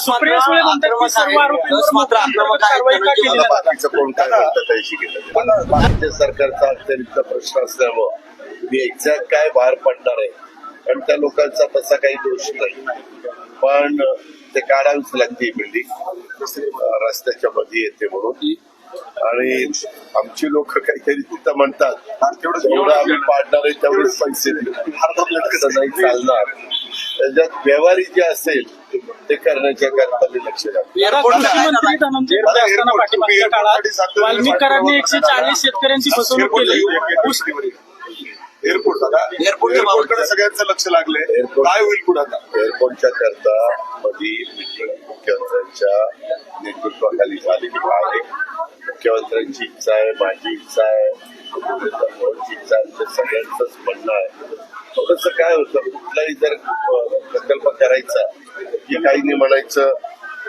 सुप्रिया सुळे म्हणतात की सर्व आरोपींवर मोठ्या कारवाई का केली मला नाही जात? बाकीचं कोण काय म्हणतं त्याशी गेलं राज्य सरकारचा अतिरिक्त प्रश्न असल्यामुळं मी एक्झॅक्ट काय बाहेर पडणार आहे? कारण त्या लोकांचा तसा काही दोष नाही. पण ते काढावीच लागते बिल्डिंग रस्त्याच्या मध्ये येते म्हणून. आणि आमची लोक काहीतरी तिथं म्हणतात जेवढं आम्ही पाडणार आहे तेवढेच पैसे देऊ असं नाही चालणार. त्याच्यात व्यवहारी जे असेल ते करण्याच्या करता मी लक्ष वाल्मिकांनी एकशे चाळीस शेतकऱ्यांची फसवणूक केली. एअरपोर्ट आता एअरपोर्टकडे सगळ्यांचं लक्ष लागलंय एअरपोर्ट- काय होईल पुढे आता? एअरपोर्टच्या करता मध्ये मीटिंग मुख्यमंत्र्यांच्या नेतृत्वाखाली झालेली आहे मुख्यमंत्र्यांची इच्छा आहे माझी इच्छा आहे. मुख्यमंत्र्यांची इच्छा आहे सगळ्यांचंच म्हणणं आहे. थोडंसं काय होतं? कुठलाही जर प्रकल्प करायचा की काहींनी म्हणायचं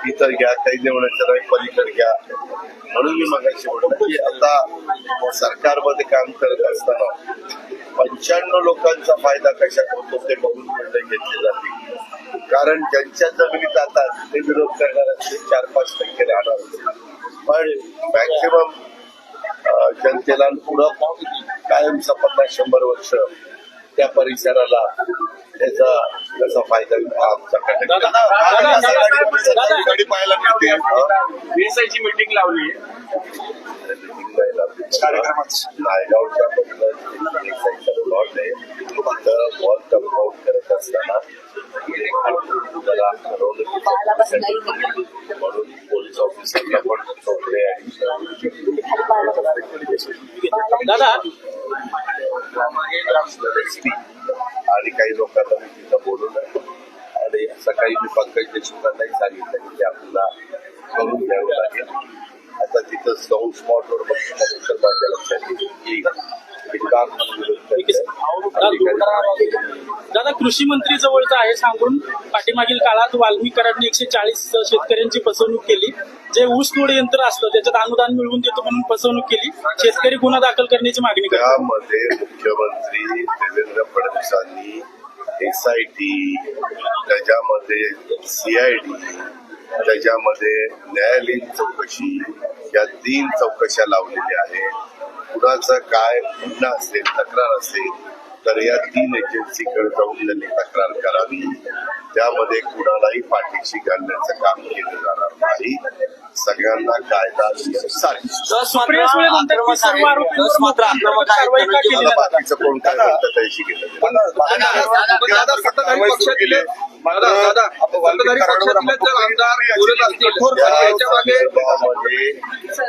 इतर घ्या काहींनी म्हणायचं नाही पलीकडे घ्या. म्हणून मी मगाशी म्हणतो की आता सरकारमध्ये काम करत असताना पंच्याण्णव लोकांचा फायदा कशात होतो ते बघून निर्णय घेतले जाते कारण ज्यांच्या जमिनीत जातात ते विरोध करणार असते चार पाच टक्के राहणार पण मॅक्सिमम जनतेला पुढं कायमचा पन्नास शंभर वर्ष त्या परिसराला त्याचा त्याचा फायदा पाहायला मिळते. बीएसआयची मीटिंग लावली. नायगावच्या प्लॉट आहे. तर वॉल कंपाऊंड करत असताना त्याला म्हणून पोलीस ऑफिसरला पण चौकडे दादा आणि काही लोकांना मी तिथं बोलवलं आणि सकाळी मी पंकज देशमुखांनाही सांगितलं की ते आपल्याला करून घ्यावं लागेल. आता तिथं जाऊन स्पॉटवर बघितल्यानंतर माझ्या लक्षात येईल. की काम दादा कृषी मंत्री जवळचं आहे सांगून पाठीमागील काळात वाल्मिकांनी एकशे चाळीस शेतकऱ्यांची फसवणूक केली. जे ऊस तोड यंत्र असतं त्याच्यात अनुदान मिळवून देतो म्हणून फसवणूक केली. शेतकरी गुन्हा दाखल करण्याची मागणी त्यामध्ये मुख्यमंत्री देवेंद्र फडणवीसांनी एस आय टी त्याच्यामध्ये सीआयडी त्याच्यामध्ये न्यायालयीन चौकशी या तीन चौकशा लावलेल्या आहेत कुणाचं काय गुन्हा असेल तक्रार असेल तर या तीन एजन्सीकडे जाऊन त्यांनी तक्रार करावी त्यामध्ये कुणालाही पाठीशी घालण्याचं काम केलं जाणार नाही सगळ्यांना कायदा? बाकीचं कोण काय म्हणतं त्याशी केली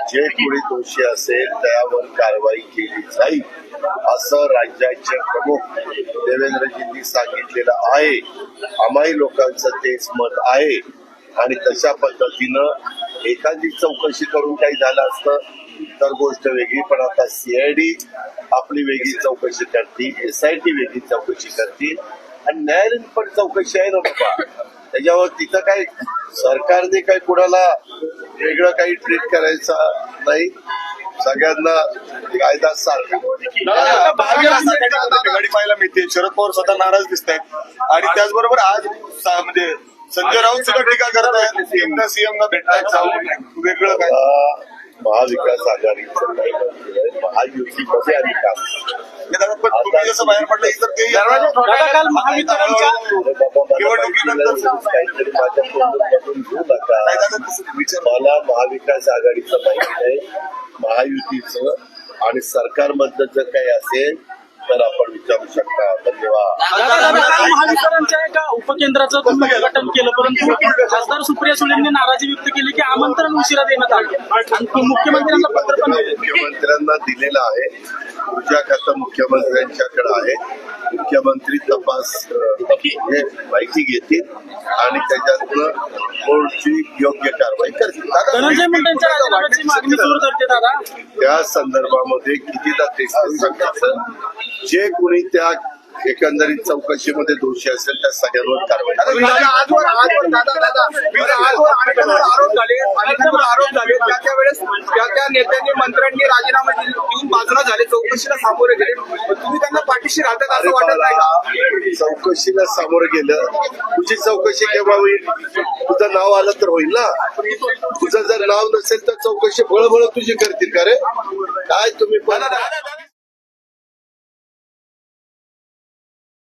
जे कोणी दोषी असेल त्यावर कारवाई केली जाईल असं राज्याचे प्रमुख देवेंद्रजींनी सांगितलेलं आहे. आम्हाही लोकांचं तेच मत आहे. आणि तशा पद्धतीनं एखादी चौकशी करून काही झालं असतं तर गोष्ट वेगळी. पण आता सीआयडी आपली वेगळी चौकशी करते एस आय टी वेगळी चौकशी करते आणि न्यायालयीन पण चौकशी आहे ना बाबा. त्याच्यावर तिथं काय सरकारने काय कुणाला वेगळं काही ट्रीट करायचं नाही. सगळ्यांना कायदा सारखा. पाहायला मिळते शरद पवार स्वतः नाराज दिसत आहेत आणि त्याचबरोबर आज म्हणजे संजय राऊत सुद्धा टीका करत आहेत. एकदा सीएम ना भेटतायत जाऊन वेगळं काय? महाविकास आहे महायुतीमध्ये आम्ही काम जसं बाहेर पडलं काल महावितरणच्या मला निवडणुकीनंतर महाविकास आघाडीचं माहिती आहे महायुतीचं आणि सरकारमधलं जर काही असेल तर आपण विचारू शकता. महावितरणच्या एका उपकेंद्राचं तुम्ही उद्घाटन केलं परंतु खासदार सुप्रिया सुळेंनी नाराजी व्यक्त केली की आमंत्रण उशिरा देण्यात आलं. आणि मुख्यमंत्र्यांना पत्र पण मुख्यमंत्र्यांना दिलेलं आहे. ऊर्जा मुख्यमंत्र्यांच्याकडे आहे. मुख्यमंत्री तपास हे माहिती घेतील आणि त्याच्यातनं कोणती योग्य कारवाई करतील. त्या संदर्भामध्ये कितीदा तेच सांगायचं? जे कोणी त्या एकंदरीत चौकशीमध्ये दोषी असेल त्या सगळ्यांवर कारवाई. आरोप झाले अनेकांवर आरोप झाले त्या त्या वेळेस त्या त्या नेत्यांनी मंत्र्यांनी राजीनामे दिले- देऊन बाजूला झाले. चौकशीला सामोरे गेले. तुम्ही त्यांना पाठीशी राहतात असं वाटत नाही चौकशीला सामोरं गेलं. तुझी चौकशी केव्हा होईल? तुझं तुझं नाव आलं तर होईल ना? तुझं जर नाव नसेल तर चौकशी बळबळ तुझी करतील का रे? काय तुम्ही पण